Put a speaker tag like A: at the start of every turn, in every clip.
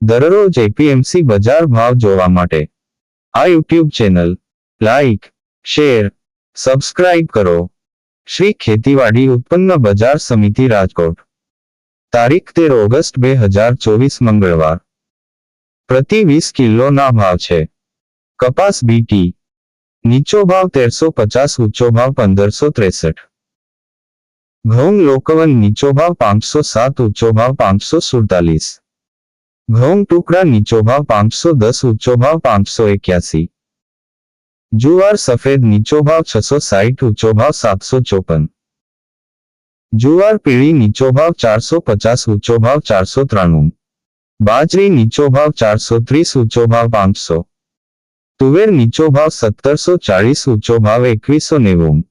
A: દરરોજ એપીએમસી બજાર ભાવ જોવા માટે. આ YouTube channel, like, share, subscribe કરો. શ્રી ખેતીવાડી ઉત્પન્ન બજાર સમિતિ રાજકોટ. તારીખ તેર ઓગસ્ટ બે હજાર ચોવીસ મંગળવાર. પ્રતિ વીસ કિલોના ભાવ છે. કપાસ બીટી નીચો ભાવ તેરસો પચાસ, ઊંચો ભાવ પંદરસો ત્રેસઠ. ઘઉં લોકવન નીચો ભાવ પાંચસો સાત, ઊંચો ભાવ પાંચસો સુડતાલીસ. ઘઉં ટુકડા નીચો ભાવ પાંચસો દસ ઊંચો ભાવ પાંચસો એક્યાસી જુવાર સફેદ નીચો ભાવ છસો સાઠ ઊંચો ભાવ સાતસો ચોપન જુવાર પીળી નીચો ભાવ ચારસો પચાસ ઊંચો ભાવ ચારસો ત્રાણું બાજરી નીચો ભાવ ચારસો ત્રીસ ઊંચો ભાવ પાંચસો તુવેર નીચો ભાવ સત્તરસો ચાળીસ ઊંચો ભાવ એકવીસો નેવું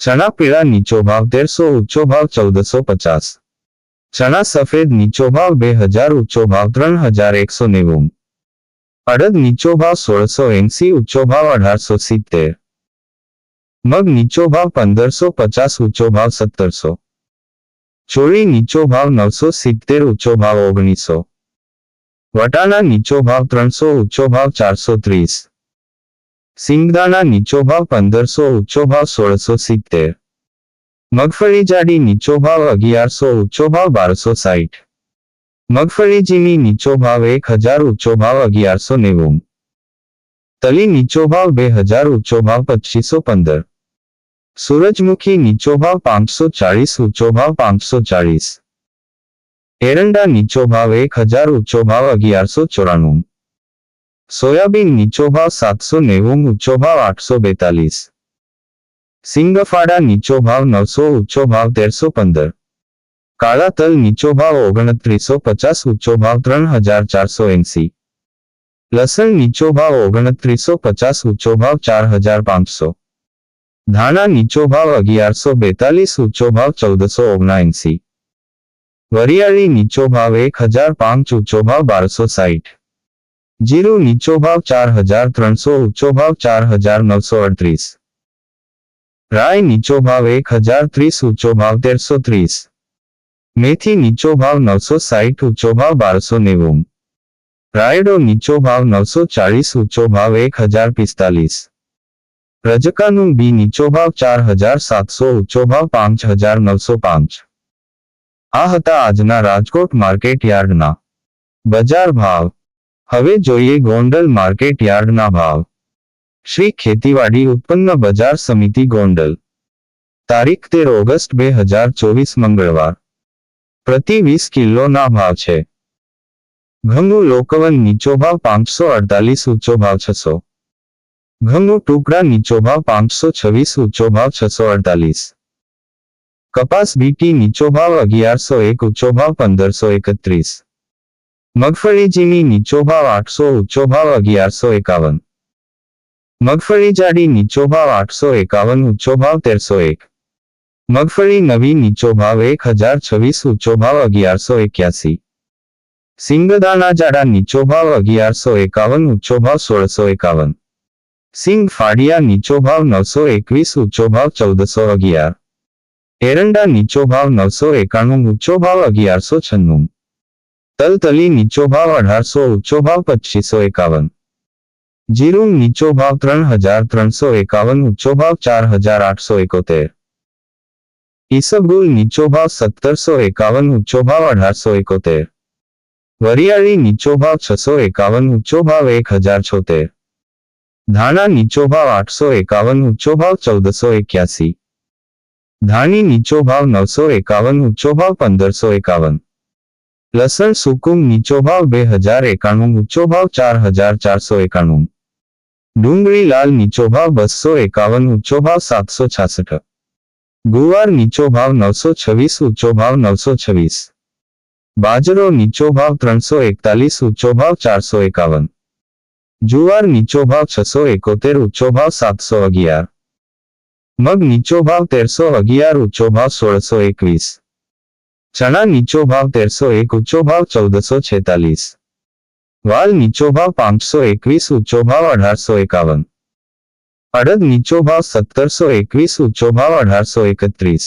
A: ચણા પીળા નીચો ભાવ તેરસો ઊંચો ભાવ ચૌદસો પચાસ ચણા સફેદ નીચો ભાવ બે હજાર ઊંચો ભાવ ત્રણ હજાર એકસો નેવું અડદ નીચો ભાવ સોળસો એંસી ઊંચો ભાવ અઢારસો સિત્તેર મગ નીચો ભાવ પંદરસો પચાસ ઊંચો ભાવ સત્તરસો ચોળી નીચો ભાવ નવસો સિત્તેર ઊંચો ભાવ ઓગણીસો વટાણા નીચો ભાવ ત્રણસો ઊંચો ભાવ ચારસો ત્રીસ સિંગદાણા નીચો ભાવ પંદરસો ઊંચો ભાવ સોળસો સિત્તેર મગફળી જાડી નીચો ભાવ અગિયારસો ઊંચો ભાવ બારસો સાઠ મગફળી જીની નીચો ભાવ એક હજાર ઊંચો ભાવ અગિયારસો નેવું. તલી નીચો ભાવ બે હજાર ઊંચો ભાવ પચીસો પંદર. સૂરજમુખી નીચો ભાવ પાંચસો ચાળીસ ઊંચો ભાવ પાંચસો ચાળીસ. એરંડા નીચો ભાવ એક હજાર ઊંચો ભાવ અગિયારસો ચોરાણું. સોયાબીન નીચો ભાવ સાતસો નેવું ઊંચો ભાવ આઠસો બેતાલીસ. સિંગફાડા નીચો ભાવ નવસો ઊંચો ભાવ તેરસો પંદર કાળા તલ નીચો ભાવ ઓગણત્રીસો પચાસ ઊંચો ભાવ ત્રણ હજાર ચારસો એંસી લસણ નીચો ભાવ ઓગણત્રીસો પચાસ ઊંચો ભાવ ચાર હજાર પાંચસો ધાણા નીચો ભાવ અગિયારસો બેતાલીસ ઊંચો ભાવ ચૌદસો ઓગણએંસી વરિયાળી નીચો ભાવ એક હજાર પાંચ ઊંચો ભાવ બારસો સાઠ જીરું નીચો ભાવ ચાર હજાર ત્રણસો ઊંચો ભાવ ચાર હજાર નવસો અડત્રીસ રાય નીચો ભાવ એક હજાર ત્રીસ, ઊંચો ભાવ તેરસો ત્રીસ. મેથી નીચો ભાવ નવસો સાઠ ઊંચો ભાવ બારસો નેવું. રાયડો નીચો ભાવ નવસો ચાળીસ, ઊંચો ભાવ એક હજાર પિસ્તાલીસ. રજકાનું બી નીચો ભાવ ચાર હજાર સાતસો, ઊંચો ભાવ પાંચ હજાર નવસો પાંચ. આ હતા આજના રાજકોટ માર્કેટ યાર્ડના. બજાર ભાવ. હવે જોઈએ ગોંડલ માર્કેટ યાર્ડના ભાવ. શ્રી ખેતીવાડી ઉત્પન્ન બજાર સમિતિ ગોંડલ. તારીખ તેર ઓગસ્ટ બે હજાર ચોવીસ મંગળવાર. પ્રતિ વીસ કિલોના ભાવ છે. ઘઉંનું લોકવન નીચો ભાવ પાંચસો અડતાલીસ, ઊંચો ભાવ છસો. ઘઉંનું ટુકડા નીચો ભાવ પાંચસો છવ્વીસ, ઊંચો ભાવ છસો અડતાલીસ. કપાસ બીટી નીચો ભાવ અગિયારસો એક, ઊંચો ભાવ પંદરસો એકત્રીસ. મગફળીજીની નીચો ભાવ આઠસો, ઊંચો ભાવ અગિયારસો એકાવન. મગફળી જાડી નીચો ભાવ આઠસો એકાવન, ઊંચો ભાવ તેરસો એક. મગફળી નવી નીચો ભાવ એક હજાર છવ્વીસ, ઊંચો ભાવ અગિયારસો એક્યાસી. સિંગદાણા જાડા નીચો ભાવ અગિયારસો એકાવન, ઊંચો ભાવ સોળસો એકાવન. સિંગ ફાડિયા નીચો ભાવ નવસો એકવીસ, ઊંચો ભાવ ચૌદસો અગિયાર. એરંડા નીચો ભાવ નવસો એકાણું, ઊંચો ભાવ અગિયારસો છન્નું. તલતલી નીચો ભાવ અઢારસો, ઊંચો ભાવ પચીસો એકાવન. જીરું નીચો ભાવ ત્રણ હજાર ત્રણસો એકાવન ઊંચો ભાવ ચાર હજાર આઠસો એકોતેર ઈસબગુલ નીચો ભાવ સત્તરસો એકાવન ઊંચો ભાવ અઢારસો એકોતેર વરિયાળી નીચો ભાવ છસો એકાવન ઊંચો ભાવ એક હજાર છોતેર ધાણા નીચો ભાવ આઠસો એકાવન ઊંચો ભાવ ચૌદસો એક્યાસી ધાણી નીચો ભાવ નવસો એકાવન ઊંચો ભાવ પંદરસો એકાવન લસણ સુકુમ નીચો ભાવ બે હજાર એકાણું ઊંચો ભાવ ચાર હજાર ચારસો એકાણું ડુંગળી લાલ નીચો ભાવ બસો એકાવન ઊંચો ભાવ સાતસો છાસઠ ગુવાર નીચો ભાવ નવસો છવ્વીસ ઊંચો ભાવ નવસો છવ્વીસ બાજરો નીચો ભાવ ત્રણસો એકતાલીસ ઊંચો ભાવ ચારસો એકાવન જુવાર નીચો ભાવ છસો એકોતેર ઊંચો ભાવ સાતસો અગિયાર મગ નીચો ભાવ તેરસો અગિયાર ઊંચો ભાવ સોળસો એકવીસ ચણા નીચો ભાવ તેરસો એક ઊંચો ભાવ ચૌદસો છેતાલીસ વાલ નીચો ભાવ પાંચસો એકવીસ ઊંચો ભાવ અઢારસો એકાવન અડદ નીચો ભાવ સત્તરસો એકવીસ ઊંચો ભાવ અઢારસો એકત્રીસ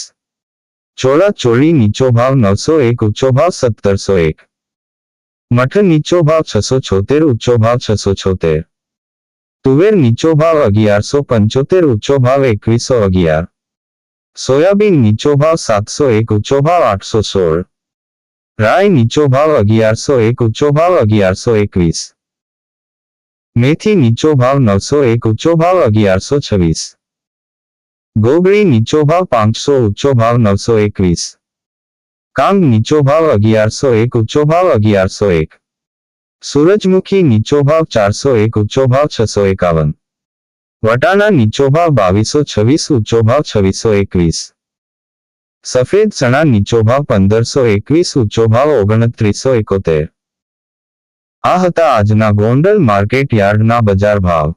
A: ચોળા ચોળી નીચો ભાવ નવસો એક ઊંચો ભાવ સત્તરસો એક મઠ નીચો ભાવ છસો છોતેર ઊંચો ભાવ છસો છોતેર તુવેર નીચો ભાવ અગિયારસો પંચોતેર ઊંચો ભાવ એકવીસો અગિયાર સોયાબીન નીચો ભાવ સાતસો એક ઊંચો ભાવ આઠસો સોળ રાય નીચો ભાવ અગિયારસો એક ઊંચો ભાવ અગિયારસો એકવીસ. મેથી નીચો ભાવ નવસો એક ઊંચો ભાવ અગિયારસો છવ્વીસ. ગોગળી નીચો ભાવ પાંચસો ઊંચો ભાવ નવસો એકવીસ. કાંગ નીચો ભાવ અગિયારસો એક ઊંચો ભાવ અગિયારસો એક. સૂરજમુખી નીચો ભાવ ચારસો એક ઊંચો ભાવ છસો એકાવન. વટાણા નીચો ભાવ બાવીસો છવ્વીસ ઊંચો ભાવ છવ્વીસો એકવીસ. સફેદ ચણા નીચો ભાવ પંદરસો એકવીસ, ઊંચો ભાવ ઓગણત્રીસો એકોતેર. આ હતા આજના ગોંડલ માર્કેટ યાર્ડના બજાર ભાવ.